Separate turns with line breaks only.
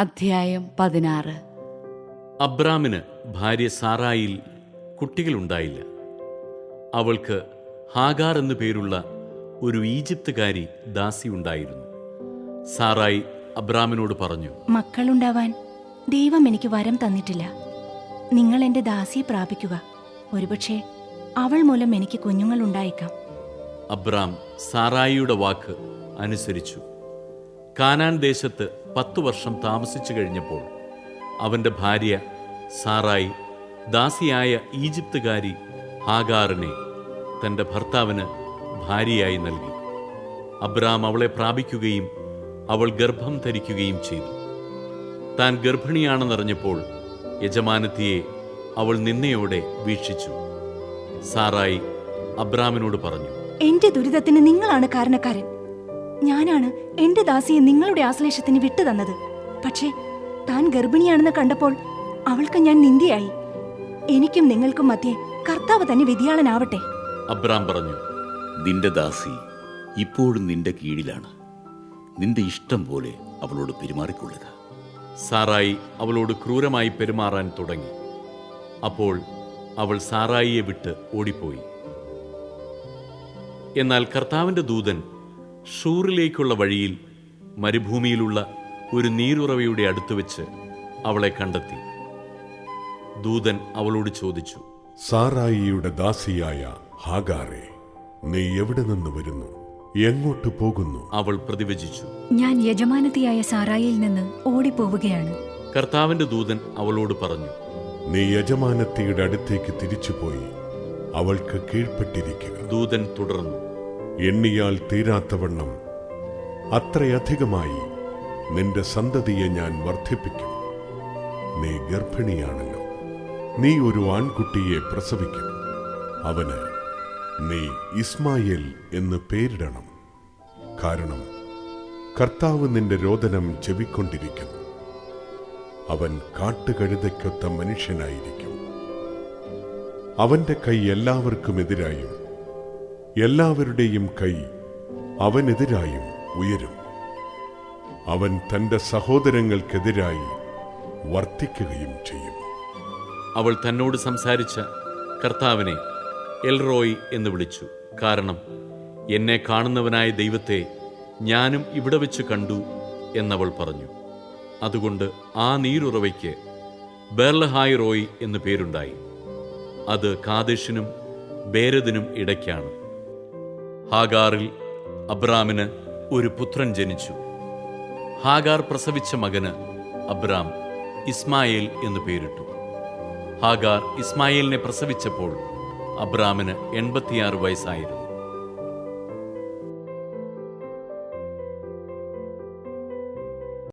അധ്യായം പതിനാറ്.
അബ്രാമിന് ഭാര്യ സാറായിൽ കുട്ടികളുണ്ടായില്ല. അവൾക്ക് ഹാഗാർ എന്നു പേരുള്ള ഒരു ഈജിപ്തുകാരി ദാസി ഉണ്ടായിരുന്നു. സാറായി അബ്രാമിനോട് പറഞ്ഞു
മക്കളുണ്ടാവാൻ ദൈവം എനിക്ക് വരം തന്നിട്ടില്ല. നിങ്ങൾ എന്റെ ദാസിയെ പ്രാപിക്കുക. ഒരുപക്ഷെ അവൾ മൂലം എനിക്ക് കുഞ്ഞുങ്ങൾ ഉണ്ടായേക്കാം
അബ്രാം സാറായിയുടെ വാക്ക് അനുസരിച്ചു. കാനാൻ ദേശത്ത് പത്തു വർഷം താമസിച്ചു കഴിഞ്ഞപ്പോൾ അവന്റെ ഭാര്യ സാറായി ദാസിയായ ഈജിപ്തുകാരി ഹാഗാറിനെ തന്റെ ഭർത്താവിന് ഭാര്യയായി നൽകി. അബ്രാം അവളെ പ്രാപിക്കുകയും അവൾ ഗർഭം ധരിക്കുകയും ചെയ്തു. താൻ ഗർഭിണിയാണെന്നറിഞ്ഞപ്പോൾ യജമാനത്തിയെ അവൾ നിന്നയോടെ വീക്ഷിച്ചു. സാറായി അബ്രാമിനോട് പറഞ്ഞു
എന്റെ ദുരിതത്തിന് നിങ്ങളാണ് കാരണക്കാരൻ. ഞാനാണ് എന്റെ ദാസിയെ നിങ്ങളുടെ ആശ്ലേഷത്തിന് വിട്ടു തന്നത്. പക്ഷേ താൻ ഗർഭിണിയാണെന്ന് കണ്ടപ്പോൾ അവൾക്ക് ഞാൻ നിന്ദിയായി. എനിക്കും നിങ്ങൾക്കും മധ്യേ കർത്താവ് തന്നെ വിധിയാളനാവട്ടെ
അബ്രാം പറഞ്ഞു
നിന്റെ ദാസി ഇപ്പോഴും നിന്റെ കീഴിലാണ്. നിന്റെ ഇഷ്ടം പോലെ അവളോട് പെരുമാറിക്കൊള്ളുക.
സാറായി അവളോട് ക്രൂരമായി പെരുമാറാൻ തുടങ്ങി. അപ്പോൾ അവൾ സാറായിയെ വിട്ട് ഓടിപ്പോയി. എന്നാൽ കർത്താവിന്റെ ദൂതൻ ഷൂറിലേക്കുള്ള വഴിയിൽ മരുഭൂമിയിലുള്ള ഒരു നീരുറവയുടെ അടുത്ത് വെച്ച് അവളെ കണ്ടെത്തി. ദൂതൻ അവളോട് ചോദിച്ചു
സാറായിയുടെ ദാസിയായ ഹാഗാറെ നീ എവിടെ നിന്ന് വരുന്നു? എങ്ങോട്ട് പോകുന്നു?
അവൾ പ്രതിവചിച്ചു
ഞാൻ യജമാനത്തിയായ സാറായിൽ നിന്ന് ഓടിപ്പോവുകയാണ്.
കർത്താവിന്റെ ദൂതൻ അവളോട് പറഞ്ഞു
നീ യജമാനത്തിയുടെ അടുത്തേക്ക് തിരിച്ചുപോയി അവൾക്ക് കീഴ്പ്പെട്ടിരിക്കുക.
ദൂതൻ തുടർന്നു
എണ്ണിയാൽ തീരാത്തവണ്ണം അത്രയധികമായി നിന്റെ സന്തതിയെ ഞാൻ വർദ്ധിപ്പിക്കും. നീ ഗർഭിണിയാണല്ലോ. നീ ഒരു ആൺകുട്ടിയെ പ്രസവിക്കും. അവന് നീ ഇസ്മായേൽ എന്ന് പേരിടണം. കാരണം കർത്താവ് നിന്റെ രോദനം ചെവിക്കൊണ്ടിരിക്കുന്നു. അവൻ കാട്ടുകഴുതയ്ക്കൊത്ത മനുഷ്യനായിരിക്കും. അവന്റെ കൈ എല്ലാവർക്കുമെതിരായും എല്ലാവരുടെയും കൈ അവനെതിരായും ഉയരും. അവൻ തന്റെ സഹോദരങ്ങൾക്കെതിരായി വർത്തിക്കുകയും ചെയ്യും.
അവൾ തന്നോട് സംസാരിച്ച കർത്താവിനെ എൽറോയ് എന്ന് വിളിച്ചു. കാരണം എന്നെ കാണുന്നവനായ ദൈവത്തെ ഞാനും ഇവിടെ വെച്ച് കണ്ടു എന്നവൾ പറഞ്ഞു. അതുകൊണ്ട് ആ നീരുറവയ്ക്ക് ബേർലഹായ് റോയ് എന്ന് പേരുണ്ടായി. അത് കാദേശിനും ബേരദിനും ഇടയ്ക്കാണ്. ഹാഗാറിൽ അബ്രാമിന് ഒരു പുത്രൻ ജനിച്ചു. ഹാഗാർ പ്രസവിച്ച മകന് അബ്രാം ഇസ്മായേൽ എന്ന് പേരിട്ടു. ഹാഗാർ ഇസ്മായേലിനെ പ്രസവിച്ചപ്പോൾ അബ്രാമിന് എൺപത്തിയാറ് വയസ്സായിരുന്നു.